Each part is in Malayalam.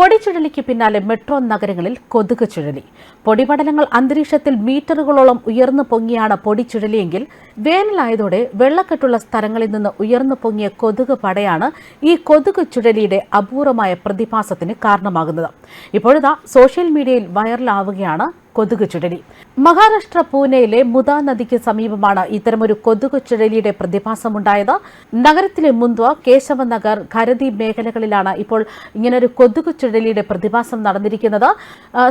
പൊടിച്ചുഴലിക്ക് പിന്നാലെ മെട്രോ നഗരങ്ങളിൽ കൊതുക് ചുഴലി. പൊടിപടലങ്ങൾ അന്തരീക്ഷത്തിൽ മീറ്ററുകളോളം ഉയർന്നു പൊങ്ങിയാണ് പൊടിച്ചുഴലിയെങ്കിൽ വേനലായതോടെ വെള്ളക്കെട്ടുള്ള സ്ഥലങ്ങളിൽ നിന്ന് ഉയർന്നു പൊങ്ങിയ കൊതുക് പടയാണ് ഈ കൊതുക് ചുഴലിയുടെ അപൂർവമായ പ്രതിഭാസത്തിന് കാരണമാകുന്നത്. ഇപ്പോഴിതാ സോഷ്യൽ മീഡിയയിൽ വൈറലാവുകയാണ് കൊതുക് ചുഴലി മഹാരാഷ്ട്ര പൂനെയിലെ മുദാ നദിക്ക് സമീപമാണ് ഇത്തരമൊരു കൊതുക് ചുഴലിയുടെ പ്രതിഭാസമുണ്ടായത്. നഗരത്തിലെ മുന്ദ്വ കേശവ നഗർ ഖരതി മേഖലകളിലാണ് ഇപ്പോൾ ഇങ്ങനൊരു കൊതുക് ചുഴലിയുടെ പ്രതിഭാസം നടന്നിരിക്കുന്നത്.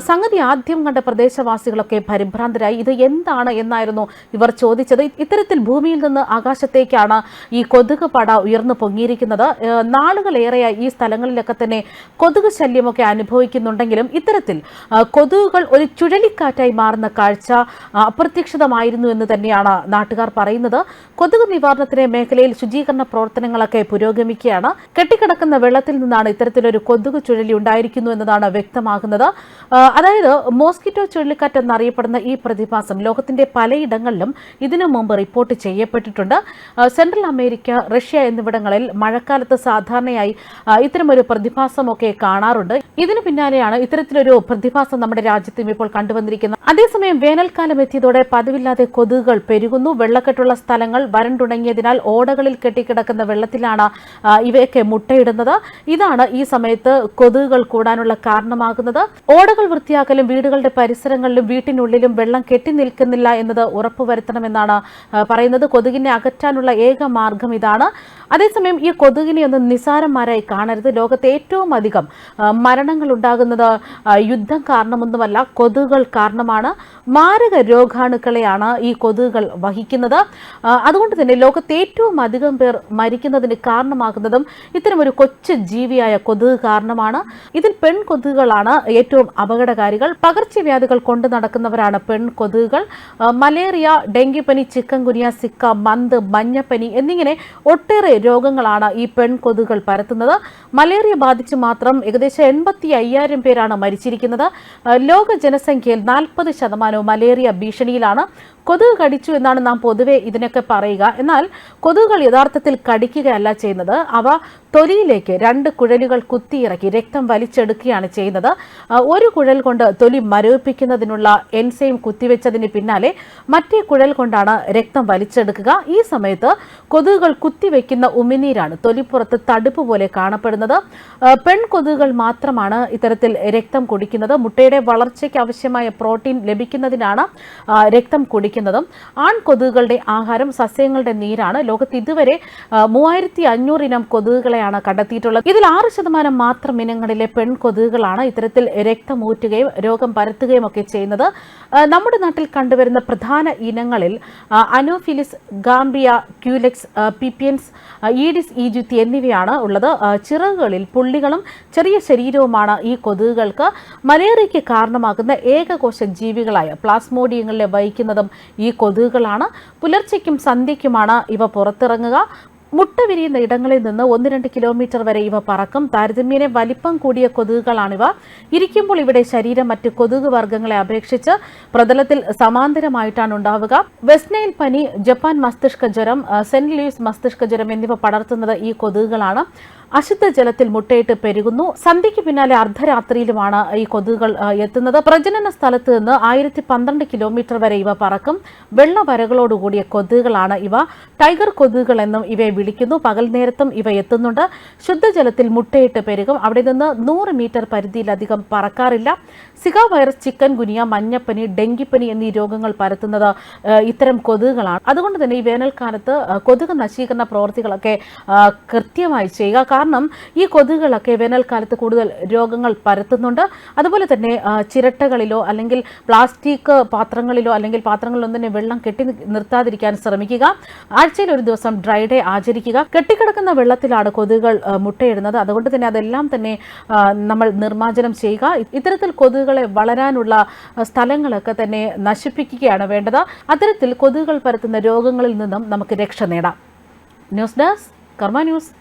സംഗതി ആദ്യം കണ്ട പ്രദേശവാസികളൊക്കെ പരിഭ്രാന്തരായി. ഇത് എന്താണ് എന്നായിരുന്നു ഇവർ ചോദിച്ചത്. ഇത്തരത്തിൽ ഭൂമിയിൽ നിന്ന് ആകാശത്തേക്കാണ് ഈ കൊതുക് പട ഉയർന്നു പൊങ്ങിയിരിക്കുന്നത്. നാളുകളേറെയായി ഈ സ്ഥലങ്ങളിലൊക്കെ തന്നെ കൊതുക് ശല്യമൊക്കെ അനുഭവിക്കുന്നുണ്ടെങ്കിലും ഇത്തരത്തിൽ കൊതുകുകൾ ഒരു ചുഴലിക്കാറ്റായി മാറുന്ന കാഴ്ച അപ്രത്യക്ഷിതമായിരുന്നു എന്ന് തന്നെയാണ് നാട്ടുകാർ പറയുന്നത്. കൊതുക് നിവാരണത്തിന് മേഖലയിൽ ശുചീകരണ പ്രവർത്തനങ്ങളൊക്കെ പുരോഗമിക്കുകയാണ്. കെട്ടിക്കിടക്കുന്ന വെള്ളത്തിൽ നിന്നാണ് ഇത്തരത്തിലൊരു കൊതുക് ചുഴലി ഉണ്ടായിരിക്കുന്നു എന്നതാണ് വ്യക്തമാകുന്നത്. അതായത് മോസ്കിറ്റോ ചുഴലിക്കാറ്റ് എന്നറിയപ്പെടുന്ന ഈ പ്രതിഭാസം ലോകത്തിന്റെ പലയിടങ്ങളിലും ഇതിനു മുമ്പ് റിപ്പോർട്ട് ചെയ്യപ്പെട്ടിട്ടുണ്ട്. സെൻട്രൽ അമേരിക്ക റഷ്യ എന്നിവിടങ്ങളിൽ മഴക്കാലത്ത് സാധാരണയായി ഇത്തരമൊരു പ്രതിഭാസമൊക്കെ കാണാറുണ്ട്. ഇതിനു പിന്നാലെയാണ് ഇത്തരത്തിലൊരു പ്രതിഭാസം നമ്മുടെ രാജ്യത്തും ഇപ്പോൾ കണ്ടുവന്നിരിക്കുന്നത് അതേസമയം വേനൽക്കാലം എത്തിയതോടെ പതിവില്ലാതെ കൊതുകുകൾ പെരുകുന്നു. വെള്ളക്കെട്ടുള്ള സ്ഥലങ്ങൾ വരണ്ടുണങ്ങിയതിനാൽ ഓടകളിൽ കെട്ടിക്കിടക്കുന്ന വെള്ളത്തിലാണ് ഇവയൊക്കെ മുട്ടയിടുന്നത്. ഇതാണ് ഈ സമയത്ത് കൊതുകുകൾ കൂടാനുള്ള കാരണമാകുന്നത്. ഓടകൾ വൃത്തിയാക്കലും വീടുകളുടെ പരിസരങ്ങളിലും വീട്ടിനുള്ളിലും വെള്ളം കെട്ടി നിൽക്കുന്നില്ല എന്നത് ഉറപ്പുവരുത്തണമെന്നാണ് പറയുന്നത്. കൊതുകിനെ അകറ്റാനുള്ള ഏക മാർഗം ഇതാണ്. അതേസമയം ഈ കൊതുകിനെ ഒന്ന് നിസാരന്മാരായി കാണരുത്. ലോകത്തെ ഏറ്റവും അധികം മരണങ്ങൾ ഉണ്ടാകുന്നത് യുദ്ധം കാരണമൊന്നുമല്ല. കൊതുകുകൾ കാരണമാണ് മാരക രോഗാണുക്കളെയാണ് ഈ കൊതുകുകൾ വഹിക്കുന്നത്. അതുകൊണ്ട് തന്നെ ലോകത്തെ ഏറ്റവും അധികം പേർ മരിക്കുന്നതിന് കാരണമാകുന്നതും ഇത്തരം ഒരു കൊച്ചു ജീവിയായ കൊതുക് കാരണമാണ്. ഇതിൽ പെൺ കൊതുകുകളാണ് ഏറ്റവും അപകടകാരികൾ. പകർച്ചവ്യാധികൾ കൊണ്ട് നടക്കുന്നവരാണ് പെൺ കൊതുകുകൾ. മലേറിയ ഡെങ്കിപ്പനി ചിക്കൻ കുനിയ സിക്ക മന്ത് മഞ്ഞപ്പനി എന്നിങ്ങനെ ഒട്ടേറെ രോഗങ്ങളാണ് ഈ പെൺ കൊതുകുകൾ പരത്തുന്നത്. മലേറിയ ബാധിച്ച് മാത്രം ഏകദേശം എൺപത്തി അയ്യായിരം പേരാണ് മരിച്ചിരിക്കുന്നത്. ലോക ജനസംഖ്യയിൽ നാൽപ്പത് ശതമാനവും മലേറിയ ഭീഷണിയിലാണ് കൊതുക് കടിച്ചു എന്നാണ് നാം പൊതുവെ ഇതിനൊക്കെ പറയുക. എന്നാൽ കൊതുകുകൾ യഥാർത്ഥത്തിൽ കടിക്കുകയല്ല ചെയ്യുന്നത്. അവ തൊലിയിലേക്ക് രണ്ട് കുഴലുകൾ കുത്തിയിറക്കി രക്തം വലിച്ചെടുക്കുകയാണ് ചെയ്യുന്നത്. ഒരു കുഴൽ കൊണ്ട് തൊലി മരവിപ്പിക്കുന്നതിനുള്ള എൻസൈം കുത്തിവെച്ചതിന് പിന്നാലെ മറ്റേ കുഴൽ കൊണ്ടാണ് രക്തം വലിച്ചെടുക്കുക. ഈ സമയത്ത് കൊതുകുകൾ കുത്തിവെക്കുന്ന ഉമിനീരാണ് തൊലിപ്പുറത്ത് തടുപ്പ് പോലെ കാണപ്പെടുന്നത്. പെൺകൊതുകുകൾ പെൺ കൊതുകുകൾ മാത്രമാണ് ഇത്തരത്തിൽ രക്തം കുടിക്കുന്നത്. മുട്ടയുടെ വളർച്ചയ്ക്ക് ആവശ്യമായ പ്രോട്ടീൻ ലഭിക്കുന്നതിനാണ് രക്തം കുടിക്കുന്നതും. ആൺ കൊതുകുകളുടെ ആഹാരം സസ്യങ്ങളുടെ നീരാണ്. ലോകത്ത് ഇതുവരെ മൂവായിരത്തി അഞ്ഞൂറ് ഇനം കൊതുകുകളെയാണ് കണ്ടെത്തിയിട്ടുള്ളത്. ഇതിൽ ആറ് ശതമാനം മാത്രം ഇനങ്ങളിലെ പെൺ കൊതുകുകളാണ് ഇത്തരത്തിൽ രക്തമൂറ്റുകയും രോഗം പരത്തുകയും ഒക്കെ ചെയ്യുന്നത്. നമ്മുടെ നാട്ടിൽ കണ്ടുവരുന്ന പ്രധാന ഇനങ്ങളിൽ Anopheles gambiae Culex pipiens Aedes aegypti എന്നിവയാണ് ഉള്ളത്. ചിറകുകളിൽ പുള്ളികളും ചെറിയ ശരീരവുമാണ് ഈ കൊതുകുകൾക്ക് മലേറിയയ്ക്ക് കാരണമാകുന്ന ഏകകോശ ജീവികളായ പ്ലാസ്മോഡിയങ്ങളിലെ വഹിക്കുന്നതും ഈ കൊതുകുകളാണ്. പുലർച്ചയ്ക്കും സന്ധ്യയ്ക്കുമാണ് ഇവ പുറത്തിറങ്ങുക. മുട്ട വിരിയുന്ന ഇടങ്ങളിൽ നിന്ന് ഒന്ന് രണ്ട് കിലോമീറ്റർ വരെ ഇവ പറക്കും. താരതമ്യേന വലിപ്പം കൂടിയ കൊതുകുകളാണിവ. ഇരിക്കുമ്പോൾ ഇവിടെ ശരീരം മറ്റ് കൊതുക് വർഗങ്ങളെ അപേക്ഷിച്ച് പ്രതലത്തിൽ സമാന്തരമായിട്ടാണ് ഉണ്ടാവുക. വെസ്റ്റ്നൈൽ പനി ജപ്പാൻ മസ്തിഷ്ക ജ്വരം സെന്റ് ലൂയിസ് മസ്തിഷ്ക ജ്വരം എന്നിവ പടർത്തുന്നത് ഈ കൊതുകുകളാണ്. അശുദ്ധ ജലത്തിൽ മുട്ടയിട്ട് പെരുകുന്നു. സന്ധ്യയ്ക്ക് പിന്നാലെ അർദ്ധരാത്രിയിലുമാണ് ഈ കൊതുകുകൾ എത്തുന്നത്. പ്രജനന സ്ഥലത്ത് നിന്ന് ആയിരത്തി പന്ത്രണ്ട് കിലോമീറ്റർ വരെ ഇവ പറക്കും. വെള്ളവരകളോടുകൂടിയ കൊതുകുകളാണ് ഇവ. ടൈഗർ കൊതുകുകൾ എന്നും ഇവയെ വിളിക്കുന്നു. പകൽ നേരത്തും ഇവ എത്തുന്നുണ്ട്. ശുദ്ധജലത്തിൽ മുട്ടയിട്ട് പെരുകും. അവിടെ നിന്ന് നൂറ് മീറ്റർ പരിധിയിലധികം പറക്കാറില്ല. സിക വൈറസ് ചിക്കൻ ഗുനിയ മഞ്ഞപ്പനി ഡെങ്കിപ്പനി എന്നീ രോഗങ്ങൾ പരത്തുന്നത് ഇത്തരം കൊതുകുകളാണ്. അതുകൊണ്ട് തന്നെ ഈ വേനൽക്കാലത്ത് കൊതുക് നശീകരണ പ്രവർത്തികളൊക്കെ കൃത്യമായി ചെയ്യുക. കാരണം ഈ കൊതുകുകളൊക്കെ വേനൽക്കാലത്ത് കൂടുതൽ രോഗങ്ങൾ പരത്തുന്നുണ്ട്. അതുപോലെ തന്നെ ചിരട്ടകളിലോ അല്ലെങ്കിൽ പ്ലാസ്റ്റിക് പാത്രങ്ങളിലോ അല്ലെങ്കിൽ പാത്രങ്ങളിലൊന്നും തന്നെ വെള്ളം കെട്ടി നിർത്താതിരിക്കാൻ ശ്രമിക്കുക. ആഴ്ചയിൽ ഒരു ദിവസം ഡ്രൈ ഡേ ആചരിക്കുക കെട്ടിക്കിടക്കുന്ന വെള്ളത്തിലാണ് കൊതുകുകൾ മുട്ടയിടുന്നത്. അതുകൊണ്ട് തന്നെ അതെല്ലാം തന്നെ നമ്മൾ നിർമ്മാർജനം ചെയ്യുക. ഇത്തരത്തിൽ കൊതുകുകളെ വളരാനുള്ള സ്ഥലങ്ങളൊക്കെ തന്നെ നശിപ്പിക്കുകയാണ് വേണ്ടത്. അത്തരത്തിൽ കൊതുകുകൾ പരത്തുന്ന രോഗങ്ങളിൽ നിന്നും നമുക്ക് രക്ഷ നേടാം. News desk Karma news.